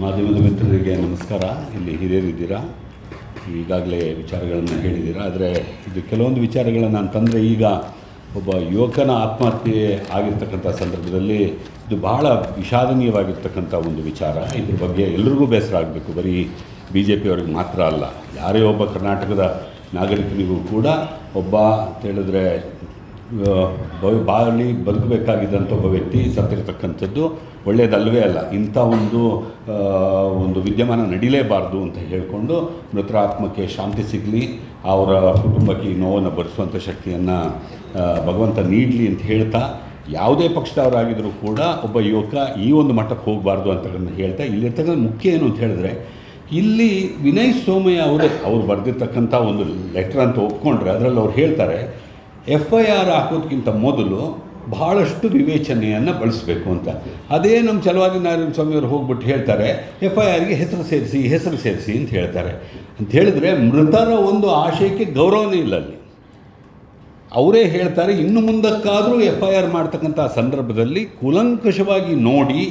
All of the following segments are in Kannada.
ಮಾಧ್ಯಮದ ಮಿತ್ರರಿಗೆ ನಮಸ್ಕಾರ. ಇಲ್ಲಿ ಹಿರಿಯರಿದ್ದೀರಾ ಈಗಾಗಲೇ ವಿಚಾರಗಳನ್ನು ಹೇಳಿದ್ದೀರಾ? ಆದರೆ ಇದು ಕೆಲವೊಂದು ವಿಚಾರಗಳನ್ನು ನಾನು ತಂದರೆ ಈಗ ಒಬ್ಬ ಯುವಕನ ಆತ್ಮಹತ್ಯೆ ಆಗಿರ್ತಕ್ಕಂಥ ಸಂದರ್ಭದಲ್ಲಿ ಇದು ಬಹಳ ವಿಷಾದನೀಯವಾಗಿರ್ತಕ್ಕಂಥ ಒಂದು ವಿಚಾರ. ಇದ್ರ ಬಗ್ಗೆ ಎಲ್ರಿಗೂ ಬೇಸರ ಆಗಬೇಕು. ಬರೀ ಬಿ ಜೆ ಪಿಯವ್ರಿಗೆ ಮಾತ್ರ ಅಲ್ಲ, ಯಾರೇ ಒಬ್ಬ ಕರ್ನಾಟಕದ ನಾಗರಿಕನಿಗೂ ಕೂಡ ಒಬ್ಬ ಅಂತ ಹೇಳಿದ್ರೆ ಬಾಳಿ ಬದುಕಬೇಕಾಗಿದ್ದಂಥ ಒಬ್ಬ ವ್ಯಕ್ತಿ ಸತ್ತಿರತಕ್ಕಂಥದ್ದು ಒಳ್ಳೆಯದಲ್ವೇ ಅಲ್ಲ. ಇಂಥ ಒಂದು ಒಂದು ವಿದ್ಯಮಾನ ನಡೀಲೇಬಾರ್ದು ಅಂತ ಹೇಳಿಕೊಂಡು ಮೃತರ ಆತ್ಮಕ್ಕೆ ಶಾಂತಿ ಸಿಗಲಿ, ಅವರ ಕುಟುಂಬಕ್ಕೆ ಈ ನೋವನ್ನು ಭರಿಸುವಂಥ ಶಕ್ತಿಯನ್ನು ಭಗವಂತ ನೀಡಲಿ ಅಂತ ಹೇಳ್ತಾ, ಯಾವುದೇ ಪಕ್ಷದವರಾಗಿದ್ದರೂ ಕೂಡ ಒಬ್ಬ ಯುವಕ ಈ ಒಂದು ಮಟ್ಟಕ್ಕೆ ಹೋಗಬಾರ್ದು ಅಂತಕ್ಕಂಥ ಹೇಳ್ತಾ, ಇಲ್ಲಿರ್ತಕ್ಕಂಥ ಮುಖ್ಯ ಏನು ಅಂತ ಹೇಳಿದ್ರೆ, ಇಲ್ಲಿ ವಿನಯ್ ಸೋಮಯ್ಯ ಅವರೇ, ಅವ್ರು ಬರೆದಿರ್ತಕ್ಕಂಥ ಒಂದು ಲೆಟ್ರ್ ಅಂತ ಒಪ್ಕೊಂಡ್ರೆ, ಅದರಲ್ಲಿ ಅವ್ರು ಹೇಳ್ತಾರೆ ಎಫ್ ಐ ಆರ್ ಹಾಕೋದಕ್ಕಿಂತ ಮೊದಲು ಬಹಳಷ್ಟು ವಿವೇಚನೆಯನ್ನು ಬಳಸಬೇಕು ಅಂತ. ಅದೇ ನಮ್ಮ ಚಲವಾದಿ ನಾರಾಯಣ ಸ್ವಾಮಿಯವರು ಹೋಗ್ಬಿಟ್ಟು ಹೇಳ್ತಾರೆ, ಎಫ್ ಐ ಆರ್ಗೆ ಹೆಸರು ಸೇರಿಸಿ ಹೆಸರು ಸೇರಿಸಿ ಅಂತ ಹೇಳ್ತಾರೆ. ಅಂತ ಹೇಳಿದ್ರೆ ಮೃತರ ಒಂದು ಆಶಯಕ್ಕೆ ಗೌರವನೇ ಇಲ್ಲ ಅಲ್ಲಿ. ಅವರೇ ಹೇಳ್ತಾರೆ, ಇನ್ನು ಮುಂದಕ್ಕಾದರೂ ಎಫ್ ಐ ಆರ್ ಮಾಡ್ತಕ್ಕಂಥ ಸಂದರ್ಭದಲ್ಲಿ ಕೂಲಂಕಷವಾಗಿ ನೋಡಿ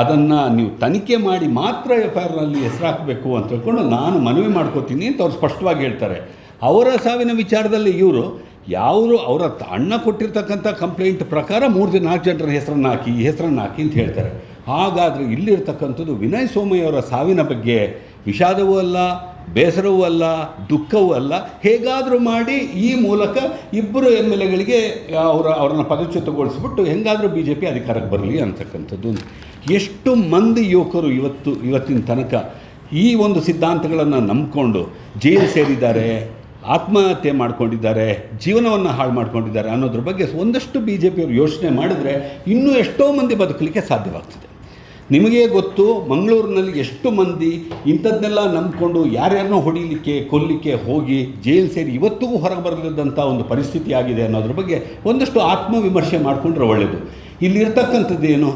ಅದನ್ನು ನೀವು ತನಿಖೆ ಮಾಡಿ ಮಾತ್ರ ಎಫ್ ಐ ಆರ್ನಲ್ಲಿ ಹೆಸರು ಹಾಕಬೇಕು ಅಂತ ಹೇಳ್ಕೊಂಡು ನಾನು ಮನವಿ ಮಾಡ್ಕೋತೀನಿ ಅಂತ ಅವ್ರು ಸ್ಪಷ್ಟವಾಗಿ ಹೇಳ್ತಾರೆ. ಅವರ ಸಾವಿನ ವಿಚಾರದಲ್ಲಿ ಇವರು ಯಾರು ಅವರ ಅಣ್ಣ ಕೊಟ್ಟಿರ್ತಕ್ಕಂಥ ಕಂಪ್ಲೇಂಟ್ ಪ್ರಕಾರ ಮೂರು ದಿನ ನಾಲ್ಕು ಜನರ ಹೆಸರನ್ನು ಹಾಕಿ, ಈ ಹೆಸರನ್ನು ಹಾಕಿ ಅಂತ ಹೇಳ್ತಾರೆ. ಹಾಗಾದರೆ ಇಲ್ಲಿರ್ತಕ್ಕಂಥದ್ದು ವಿನಯ್ ಸೋಮಯ್ಯ ಅವರ ಸಾವಿನ ಬಗ್ಗೆ ವಿಷಾದವೂ ಅಲ್ಲ, ಬೇಸರವೂ ಅಲ್ಲ, ದುಃಖವೂ ಅಲ್ಲ. ಹೇಗಾದರೂ ಮಾಡಿ ಈ ಮೂಲಕ ಇಬ್ಬರು ಎಂ ಎಲ್ ಎಗಳಿಗೆ ಅವರ, ಅವರನ್ನು ಪದಚ್ಯುತಗೊಳಿಸ್ಬಿಟ್ಟು ಹೆಂಗಾದರೂ ಬಿ ಜೆ ಪಿ ಅಧಿಕಾರಕ್ಕೆ ಬರಲಿ ಅಂತಕ್ಕಂಥದ್ದು. ಎಷ್ಟು ಮಂದಿ ಯುವಕರು ಇವತ್ತು, ಇವತ್ತಿನ ತನಕ ಈ ಒಂದು ಸಿದ್ಧಾಂತಗಳನ್ನು ನಂಬಿಕೊಂಡು ಜೈಲು ಸೇರಿದ್ದಾರೆ ಆತ್ಮಹತ್ಯೆ ಮಾಡ್ಕೊಂಡಿದ್ದಾರೆ, ಜೀವನವನ್ನು ಹಾಳು ಮಾಡ್ಕೊಂಡಿದ್ದಾರೆ ಅನ್ನೋದ್ರ ಬಗ್ಗೆ ಒಂದಷ್ಟು ಬಿ ಜೆ ಪಿಯವರು ಯೋಚನೆ ಮಾಡಿದ್ರೆ ಇನ್ನೂ ಎಷ್ಟೋ ಮಂದಿ ಬದುಕಲಿಕ್ಕೆ ಸಾಧ್ಯವಾಗ್ತದೆ. ನಿಮಗೆ ಗೊತ್ತು, ಮಂಗಳೂರಿನಲ್ಲಿ ಎಷ್ಟು ಮಂದಿ ಇಂಥದ್ದನ್ನೆಲ್ಲ ನಂಬಿಕೊಂಡು ಯಾರ್ಯಾರನ್ನೋ ಹೊಡಿಲಿಕ್ಕೆ, ಕೊಲ್ಲಿಕ್ಕೆ ಹೋಗಿ ಜೈಲು ಸೇರಿ ಇವತ್ತಿಗೂ ಹೊರಗೆ ಬರಲಿದ್ದಂಥ ಒಂದು ಪರಿಸ್ಥಿತಿ ಆಗಿದೆ ಅನ್ನೋದ್ರ ಬಗ್ಗೆ ಒಂದಷ್ಟು ಆತ್ಮವಿಮರ್ಶೆ ಮಾಡಿಕೊಂಡ್ರೆ ಒಳ್ಳೆಯದು ಇಲ್ಲಿರ್ತಕ್ಕಂಥದ್ದೇನು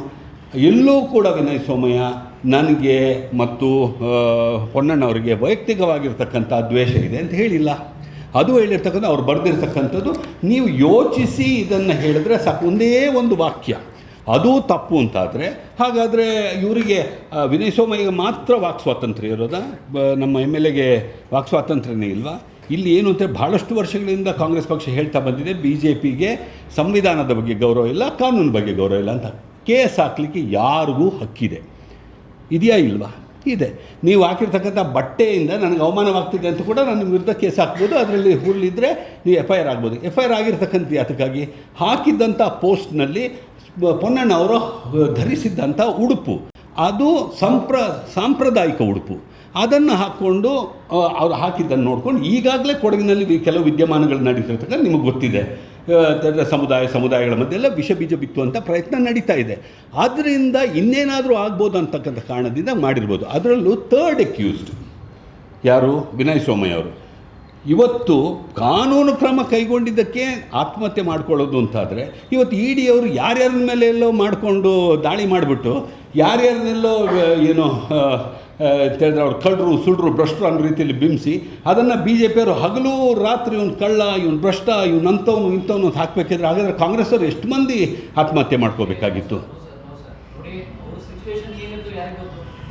ಎಲ್ಲೂ ಕೂಡ ವಿನಯ್ ಸೋಮಯ್ಯ ನನಗೆ ಮತ್ತು ಹೊನ್ನಣ್ಣವರಿಗೆ ವೈಯಕ್ತಿಕವಾಗಿರ್ತಕ್ಕಂಥ ದ್ವೇಷ ಇದೆ ಅಂತ ಹೇಳಿಲ್ಲ. ಅದು ಹೇಳಿರ್ತಕ್ಕಂಥ, ಅವ್ರು ಬರೆದಿರ್ತಕ್ಕಂಥದ್ದು. ನೀವು ಯೋಚಿಸಿ ಇದನ್ನು ಹೇಳಿದ್ರೆ ಸಾಕು, ಒಂದೇ ಒಂದು ವಾಕ್ಯ. ಅದು ತಪ್ಪು ಅಂತಾದರೆ, ಹಾಗಾದರೆ ಇವರಿಗೆ ವಿನಯ್ ಸೋಮಯ್ಯಗೆ ಮಾತ್ರ ವಾಕ್ ಸ್ವಾತಂತ್ರ್ಯ ಇರೋದಾ? ನಮ್ಮ ಎಂ ಎಲ್ ಎಗೆ ವಾಕ್ ಸ್ವಾತಂತ್ರ್ಯನೇ ಇಲ್ವಾ? ಇಲ್ಲಿ ಏನು ಅಂತ ಭಾಳಷ್ಟು ವರ್ಷಗಳಿಂದ ಕಾಂಗ್ರೆಸ್ ಪಕ್ಷ ಹೇಳ್ತಾ ಬಂದಿದೆ, ಬಿ ಜೆ ಪಿಗೆ ಸಂವಿಧಾನದ ಬಗ್ಗೆ ಗೌರವ ಇಲ್ಲ, ಕಾನೂನು ಬಗ್ಗೆ ಗೌರವ ಇಲ್ಲ ಅಂತ. ಕೇಸ್ ಹಾಕಲಿಕ್ಕೆ ಯಾರಿಗೂ ಹಕ್ಕಿದೆ. ಇದೆಯಾ ಇಲ್ವಾ? ಇದೆ. ನೀವು ಹಾಕಿರ್ತಕ್ಕಂಥ ಬಟ್ಟೆಯಿಂದ ನನಗೆ ಅವಮಾನವಾಗ್ತಿದೆ ಅಂತ ಕೂಡ ನಾನು ನಿಮ್ಮ ವಿರುದ್ಧ ಕೇಸ್ ಹಾಕ್ಬೋದು. ಅದರಲ್ಲಿ ಹುಲ್ಲಿದ್ದರೆ ನೀವು ಎಫ್ ಐ ಆರ್ ಆಗ್ಬೋದು. ಎಫ್ ಐ ಆರ್ ಆಗಿರ್ತಕ್ಕಂಥ ಅದಕ್ಕಾಗಿ ಹಾಕಿದ್ದಂಥ ಪೋಸ್ಟ್ನಲ್ಲಿ ಪೊನ್ನಣ್ಣ ಅವರು ಧರಿಸಿದ್ದಂಥ ಉಡುಪು. ಅದು ಸಂಪ್ರ, ಸಾಂಪ್ರದಾಯಿಕ ಉಡುಪು. ಅದನ್ನು ಹಾಕ್ಕೊಂಡು ಅವ್ರು ಹಾಕಿದ್ದನ್ನು ನೋಡ್ಕೊಂಡು ಈಗಾಗಲೇ ಕೊಡಗಿನಲ್ಲಿ ಕೆಲವು ವಿದ್ಯಮಾನಗಳು ನಡೀತಿರ್ತಕ್ಕಂಥ ನಿಮಗೆ ಗೊತ್ತಿದೆ. ಸಮುದಾಯ, ಸಮುದಾಯಗಳ ಮಧ್ಯೆಲ್ಲ ವಿಷ ಬೀಜ ಬಿತ್ತುವಂಥ ಪ್ರಯತ್ನ ನಡೀತಾ ಇದೆ. ಆದ್ದರಿಂದ ಇನ್ನೇನಾದರೂ ಆಗ್ಬೋದು ಅಂತಕ್ಕಂಥ ಕಾರಣದಿಂದ ಮಾಡಿರ್ಬೋದು. ಅದರಲ್ಲೂ ತರ್ಡ್ ಅಕ್ಯೂಸ್ಡ್ ಯಾರು? ವಿನಯ್ ಸೋಮಯ್ಯ ಅವರು. ಇವತ್ತು ಕಾನೂನು ಕ್ರಮ ಕೈಗೊಂಡಿದ್ದಕ್ಕೆ ಆತ್ಮಹತ್ಯೆ ಮಾಡ್ಕೊಳ್ಳೋದು ಅಂತಾದರೆ, ಇವತ್ತು ಇ ಡಿ ಅವರು ಯಾರ್ಯಾರ ಮೇಲೆ ಎಲ್ಲೋ ಮಾಡಿಕೊಂಡು ದಾಳಿ ಮಾಡಿಬಿಟ್ಟು ಯಾರ್ಯಾರನ್ನೆಲ್ಲೋ ಏನು ಆ, ಅವ್ರು ಕಳ್ಳರು ಸುಳ್ಳರು ಭ್ರಷ್ಟರು ಅನ್ನೋ ರೀತಿಯಲ್ಲಿ ಬಿಂಬಿಸಿ ಅದನ್ನು ಬಿ ಜೆ ಪಿಯವರು ಹಗಲು ರಾತ್ರಿ ಇವನು ಕಳ್ಳ ಇವನು ಭ್ರಷ್ಟ ಇವನು ಅಂಥವನು ಇಂಥವನು ಅಂತ ಹಾಕಬೇಕಿದ್ರೆ ಹಾಗಾದರೆ ಕಾಂಗ್ರೆಸ್ಸವರು ಎಷ್ಟು ಮಂದಿ ಆತ್ಮಹತ್ಯೆ ಮಾಡ್ಕೋಬೇಕಾಗಿತ್ತು?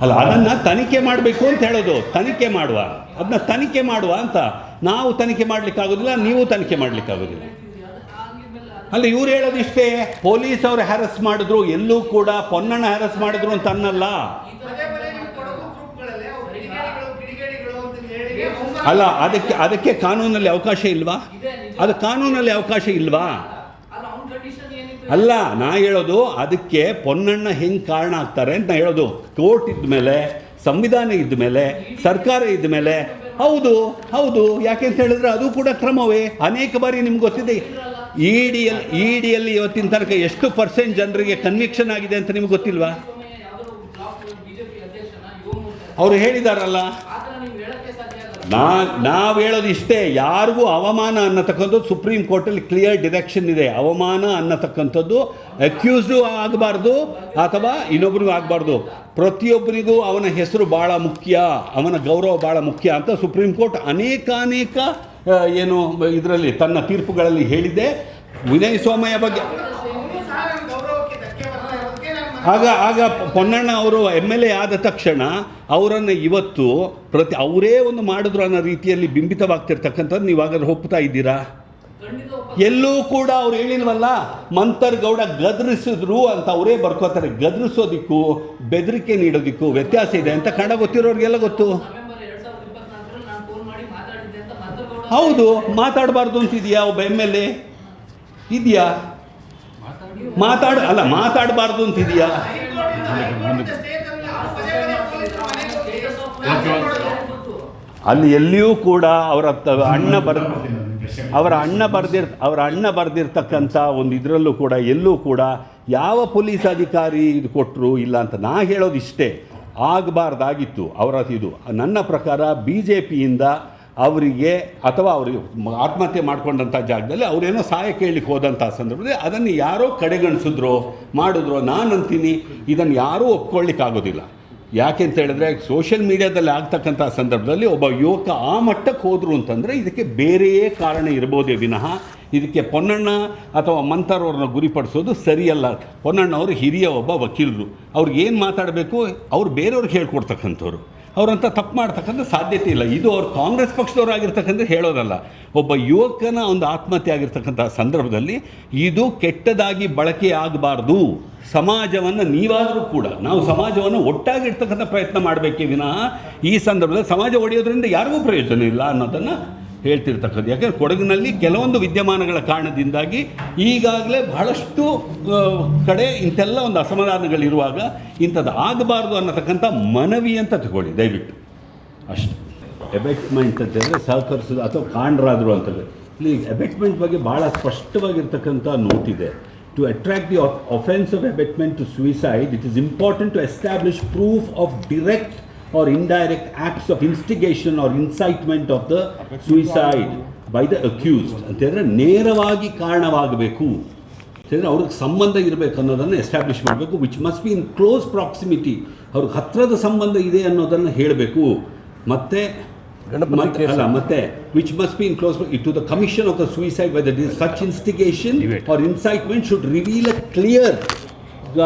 ಅಲ್ಲ ಅದನ್ನು ತನಿಖೆ ಮಾಡಬೇಕು ಅಂತ ಹೇಳೋದು. ತನಿಖೆ ಮಾಡುವ. ಅದನ್ನ ತನಿಖೆ ಮಾಡುವ ಅಂತ ನಾವು ತನಿಖೆ ಮಾಡಲಿಕ್ಕಾಗೋದಿಲ್ಲ ನೀವು ತನಿಖೆ ಮಾಡಲಿಕ್ಕಾಗೋದಿಲ್ಲ. ಅಲ್ಲ ಇವ್ರು ಹೇಳೋದು ಇಷ್ಟೇ ಪೊಲೀಸ್ ಅವರು ಹ್ಯಾರಸ್ ಮಾಡಿದ್ರು ಎಲ್ಲೂ ಕೂಡ ಪೊನ್ನಣ್ಣ ಹ್ಯಾರಸ್ ಮಾಡಿದ್ರು ಅಂತ ಅನ್ನಲ್ಲ. ಅಲ್ಲ ಅದಕ್ಕೆ ಅದಕ್ಕೆ ಕಾನೂನಲ್ಲಿ ಅವಕಾಶ ಇಲ್ವಾ? ಅದು ಕಾನೂನಲ್ಲಿ ಅವಕಾಶ ಇಲ್ವಾ? ಅಲ್ಲ ನಾ ಹೇಳೋದು ಅದಕ್ಕೆ ಪೊನ್ನಣ್ಣ ಹೆಂಗೆ ಕಾರಣ ಆಗ್ತಾರೆ ಅಂತ ನಾ ಹೇಳೋದು. ಕೋರ್ಟ್ ಇದ್ದ ಮೇಲೆ ಸಂವಿಧಾನ ಇದ್ದ ಮೇಲೆ ಸರ್ಕಾರ ಇದ್ದ ಮೇಲೆ ಹೌದು ಹೌದು ಯಾಕೆ ಅಂತ ಹೇಳಿದ್ರೆ ಅದು ಕೂಡ ಕ್ರಮವೇ. ಅನೇಕ ಬಾರಿ ನಿಮ್ಗೆ ಗೊತ್ತಿದೆ ಇ ಡಿಯಲ್ಲಿ ಇ ಡಿಯಲ್ಲಿ ಇವತ್ತಿನ ತನಕ ಎಷ್ಟು ಪರ್ಸೆಂಟ್ ಜನರಿಗೆ ಕನ್ವಿಕ್ಷನ್ ಆಗಿದೆ ಅಂತ ನಿಮ್ಗೆ ಗೊತ್ತಿಲ್ವಾ? ಅವರು ಹೇಳಿದಾರಲ್ಲ. ನಾ ನಾವು ಹೇಳೋದು ಇಷ್ಟೇ ಯಾರಿಗೂ ಅವಮಾನ ಅನ್ನತಕ್ಕಂಥದ್ದು ಸುಪ್ರೀಂ ಕೋರ್ಟಲ್ಲಿ ಕ್ಲಿಯರ್ ಡಿರೆಕ್ಷನ್ ಇದೆ. ಅವಮಾನ ಅನ್ನತಕ್ಕಂಥದ್ದು ಅಕ್ಯೂಸ್ಡು ಆಗಬಾರ್ದು ಅಥವಾ ಇನ್ನೊಬ್ಬರಿಗೂ ಆಗಬಾರ್ದು. ಪ್ರತಿಯೊಬ್ಬರಿಗೂ ಅವನ ಹೆಸರು ಭಾಳ ಮುಖ್ಯ ಅವನ ಗೌರವ ಭಾಳ ಮುಖ್ಯ ಅಂತ ಸುಪ್ರೀಂ ಕೋರ್ಟ್ ಅನೇಕಾನೇಕ ಆ, ಏನು ಇದರಲ್ಲಿ ತನ್ನ ತೀರ್ಪುಗಳಲ್ಲಿ ಹೇಳಿದೆ ವಿನಯ್ ಸೋಮಯ್ಯ ಬಗ್ಗೆ ಆಗ ಆಗ ಪೊನ್ನಣ್ಣ ಅವರು ಎಂ ಎಲ್ ಎ ಆದ ತಕ್ಷಣ ಅವರನ್ನು ಇವತ್ತು ಪ್ರತಿ, ಅವರೇ ಒಂದು ಮಾಡಿದ್ರು ಅನ್ನೋ ರೀತಿಯಲ್ಲಿ ಬಿಂಬಿತವಾಗ್ತಿರ್ತಕ್ಕಂಥದ್ದು ನೀವು ಹಾಗಾದ್ರೆ ಒಪ್ತಾ ಇದ್ದೀರಾ? ಎಲ್ಲೂ ಕೂಡ ಅವ್ರು ಹೇಳಿಲ್ವಲ್ಲ, ಮಂತರ್ಗೌಡ ಗದರಿಸಿದ್ರು ಅಂತ ಅವರೇ ಬರ್ಕೋತಾರೆ. ಗದರಿಸೋದಿಕ್ಕೂ, ಬೆದರಿಕೆ ನೀಡೋದಿಕ್ಕೂ ವ್ಯತ್ಯಾಸ ಇದೆ ಅಂತ ಕನ್ನಡ ಗೊತ್ತಿರೋರಿಗೆಲ್ಲ ಗೊತ್ತು. ಹೌದು, ಮಾತಾಡಬಾರ್ದು ಅಂತಿದೆಯಾ ಒಬ್ಬ ಎಂ ಎಲ್ ಎ ಇದೆಯಾ? ಮಾತಾಡ, ಅಲ್ಲ, ಮಾತಾಡಬಾರ್ದು ಅಂತಿದೆಯಾ? ಅಲ್ಲಿ ಎಲ್ಲಿಯೂ ಕೂಡ ಅವರ ಅಣ್ಣ ಬರ್, ಅವರ ಅಣ್ಣ ಬರ್ದಿರ್, ಅವರ ಅಣ್ಣ ಬರೆದಿರ್ತಕ್ಕಂಥ ಒಂದು ಇದರಲ್ಲೂ ಕೂಡ, ಎಲ್ಲೂ ಕೂಡ ಯಾವ ಪೊಲೀಸ್ ಅಧಿಕಾರಿ ಇದು ಕೊಟ್ಟರು ಇಲ್ಲ ಅಂತ ನಾ ಹೇಳೋದು ಇಷ್ಟೇ ಆಗಬಾರ್ದಾಗಿತ್ತು, ಅವರ ಇದು ನನ್ನ ಪ್ರಕಾರ ಬಿ ಜೆ ಪಿಯಿಂದ ಅವರಿಗೆ ಅಥವಾ ಅವರಿಗೆ ಆತ್ಮಹತ್ಯೆ ಮಾಡ್ಕೊಂಡಂಥ ಜಾಗದಲ್ಲಿ ಅವರೇನೋ ಸಹಾಯ ಕೇಳಲಿಕ್ಕೆ ಹೋದಂಥ ಸಂದರ್ಭದಲ್ಲಿ ಅದನ್ನು ಯಾರೋ ಕಡೆಗಣಿಸಿದ್ರು, ಮಾಡಿದ್ರು ನಾನು ಅಂತೀನಿ ಇದನ್ನು ಯಾರೂ ಒಪ್ಕೊಳ್ಳಿಕ್ಕಾಗೋದಿಲ್ಲ ಯಾಕೆ ಅಂತ ಹೇಳಿದ್ರೆ ಸೋಷಿಯಲ್ ಮೀಡಿಯಾದಲ್ಲಿ ಆಗ್ತಕ್ಕಂಥ ಸಂದರ್ಭದಲ್ಲಿ ಒಬ್ಬ ಯುವಕ ಆ ಮಟ್ಟಕ್ಕೆ ಹೋದರು ಅಂತಂದರೆ ಇದಕ್ಕೆ ಬೇರೆಯೇ ಕಾರಣ ಇರ್ಬೋದೇ ವಿನಃ ಇದಕ್ಕೆ ಪೊನ್ನಣ್ಣ ಅಥವಾ ಮಂತಾರ್ ಅವ್ರನ್ನ ಗುರಿಪಡಿಸೋದು ಸರಿಯಲ್ಲ. ಪೊನ್ನಣ್ಣ ಅವರು ಹಿರಿಯ ಒಬ್ಬ ವಕೀಲರು. ಅವ್ರಿಗೆ ಏನು ಮಾತಾಡಬೇಕು? ಅವ್ರು ಬೇರೆಯವ್ರಿಗೆ ಹೇಳ್ಕೊಡ್ತಕ್ಕಂಥವ್ರು. ಅವರಂತ ತಪ್ಪು ಮಾಡ್ತಕ್ಕಂಥ ಸಾಧ್ಯತೆ ಇಲ್ಲ. ಇದು ಅವ್ರು ಕಾಂಗ್ರೆಸ್ ಪಕ್ಷದವ್ರು ಆಗಿರ್ತಕ್ಕಂಥ ಹೇಳೋದಲ್ಲ ಒಬ್ಬ ಯುವಕನ ಒಂದು ಆತ್ಮಹತ್ಯೆ ಆಗಿರ್ತಕ್ಕಂಥ ಸಂದರ್ಭದಲ್ಲಿ ಇದು ಕೆಟ್ಟದಾಗಿ ಬಳಕೆ ಆಗಬಾರ್ದು. ಸಮಾಜವನ್ನು ನೀವಾದರೂ ಕೂಡ, ನಾವು ಸಮಾಜವನ್ನು ಒಟ್ಟಾಗಿರ್ತಕ್ಕಂಥ ಪ್ರಯತ್ನ ಮಾಡಬೇಕೇ ವಿನಃ ಈ ಸಂದರ್ಭದಲ್ಲಿ ಸಮಾಜ ಒಡೆಯೋದ್ರಿಂದ ಯಾರಿಗೂ ಪ್ರಯೋಜನ ಇಲ್ಲ ಅನ್ನೋದನ್ನು ಹೇಳ್ತಿರ್ತಕ್ಕದ್ದು ಯಾಕೆಂದರೆ ಕೊಡಗಿನಲ್ಲಿ ಕೆಲವೊಂದು ವಿದ್ಯಮಾನಗಳ ಕಾರಣದಿಂದಾಗಿ ಈಗಾಗಲೇ ಬಹಳಷ್ಟು ಕಡೆ ಇಂಥೆಲ್ಲ ಒಂದು ಅಸಮಾಧಾನಗಳಿರುವಾಗ ಇಂಥದ್ದು ಆಗಬಾರ್ದು ಅನ್ನತಕ್ಕಂಥ ಮನವಿ ಅಂತ ತಗೊಳ್ಳಿ, ದಯವಿಟ್ಟು. ಅಷ್ಟು. ಎಬೆಟ್ಮೆಂಟ್ ಅಂತ ಹೇಳಿದ್ರೆ ಸಹಕರಿಸೋದು ಅಥವಾ ಕಾಂಡ್ರಾದರು ಅಂತಂದರೆ ಇಲ್ಲಿ ಎಬೆಟ್ಮೆಂಟ್ ಬಗ್ಗೆ ಭಾಳ ಸ್ಪಷ್ಟವಾಗಿರ್ತಕ್ಕಂಥ ನೋಟ್ ಇದೆ. To attract the offence of abetment to suicide it is important to establish proof of direct indirect acts of of instigation or incitement of the suicide by the accused ಅಂತ ಹೇಳಿದ್ರೆ ನೇರವಾಗಿ ಕಾರಣವಾಗಬೇಕು. ಅಂತ ಹೇಳಿದ್ರೆ ಅವ್ರಿಗೆ ಸಂಬಂಧ ಇರಬೇಕು ಅನ್ನೋದನ್ನು ಎಸ್ಟಾಬ್ಲಿಷ್ ಮಾಡಬೇಕು which must be in close proximity ಅವ್ರಿಗೆ ಹತ್ತಿರದ ಸಂಬಂಧ ಇದೆ ಅನ್ನೋದನ್ನು ಹೇಳಬೇಕು. ಮತ್ತೆ ಮತ್ತೆ- ಅಲ್ಲ ಮತ್ತೆ which must be in close to the commission of the suicide by the such instigation or incitement should reveal a clear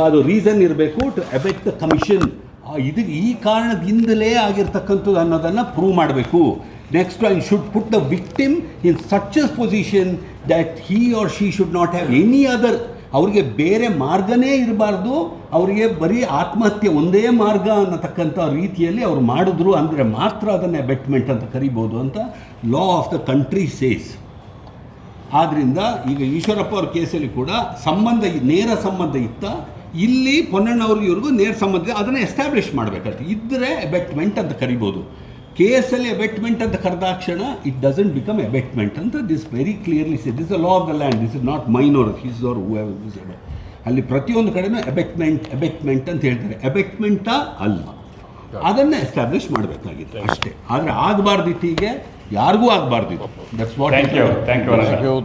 ಅದು ರೀಸನ್ ಇರಬೇಕು ಟು ಅಬೆಕ್ಟ್ ದ ಕಮಿಷನ್ ಇದು ಈ ಕಾರಣದಿಂದಲೇ ಆಗಿರ್ತಕ್ಕಂಥದ್ದು ಅನ್ನೋದನ್ನು ಪ್ರೂವ್ ಮಾಡಬೇಕು. Next I should put the victim in such as position that he or she should not have any other ಅವರಿಗೆ ಬೇರೆ ಮಾರ್ಗನೇ ಇರಬಾರ್ದು. ಅವರಿಗೆ ಬರೀ ಆತ್ಮಹತ್ಯೆ ಒಂದೇ ಮಾರ್ಗ ಅನ್ನತಕ್ಕಂಥ ರೀತಿಯಲ್ಲಿ ಅವ್ರು ಮಾಡಿದ್ರು ಅಂದರೆ ಮಾತ್ರ ಅದನ್ನು ಅಬೆಟ್ಮೆಂಟ್ ಅಂತ ಕರಿಬೋದು ಅಂತ law of the country says ಆದ್ದರಿಂದ ಈಗ ಈಶ್ವರಪ್ಪ ಅವ್ರ ಕೇಸಲ್ಲಿ ಕೂಡ ಸಂಬಂಧ, ನೇರ ಸಂಬಂಧ ಇತ್ತ. ಇಲ್ಲಿ ಪೊನ್ನಣ್ಣವ್ರಿಗೆ ಇವ್ರಿಗೂ ನೇರ ಸಂಬಂಧ ಇದೆ. ಅದನ್ನು ಎಸ್ಟಾಬ್ಲಿಷ್ ಮಾಡಬೇಕಾಗ್ತದೆ ಇದ್ದರೆ ಅಬೆಟ್ಮೆಂಟ್ ಅಂತ ಕರಿಬೋದು. ಅಲ್ಲಿ ಅಬೆಟ್ಮೆಂಟ್ ಅಂತ ಕರೆದಾಕ್ಷಣ ಇಟ್ ಡಸಂಟ್ ಬಿಕಮ್ ಅಬೆಟ್ಮೆಂಟ್ ಅಂತ this very clearly see this a law of the land this is not minor he's or who ಅಲ್ಲಿ ಪ್ರತಿಯೊಂದು ಕಡೆನೂ ಅಬೆಟ್ಮೆಂಟ್ ಅಬೆಟ್ಮೆಂಟ್ ಅಂತ ಹೇಳ್ತಾರೆ. ಅಬೆಟ್ಮೆಂಟಾ ಅಲ್ಲ. ಅದನ್ನು ಎಸ್ಟಾಬ್ಲಿಷ್ ಮಾಡಬೇಕಾಗಿದೆ ಅಷ್ಟೇ. ಆದರೆ ಆಗಬಾರ್ದಿತ್ತು ಹೀಗೆ ಯಾರಿಗೂ ಆಗಬಾರ್ದಿತ್ತು. That's what thank you thank you,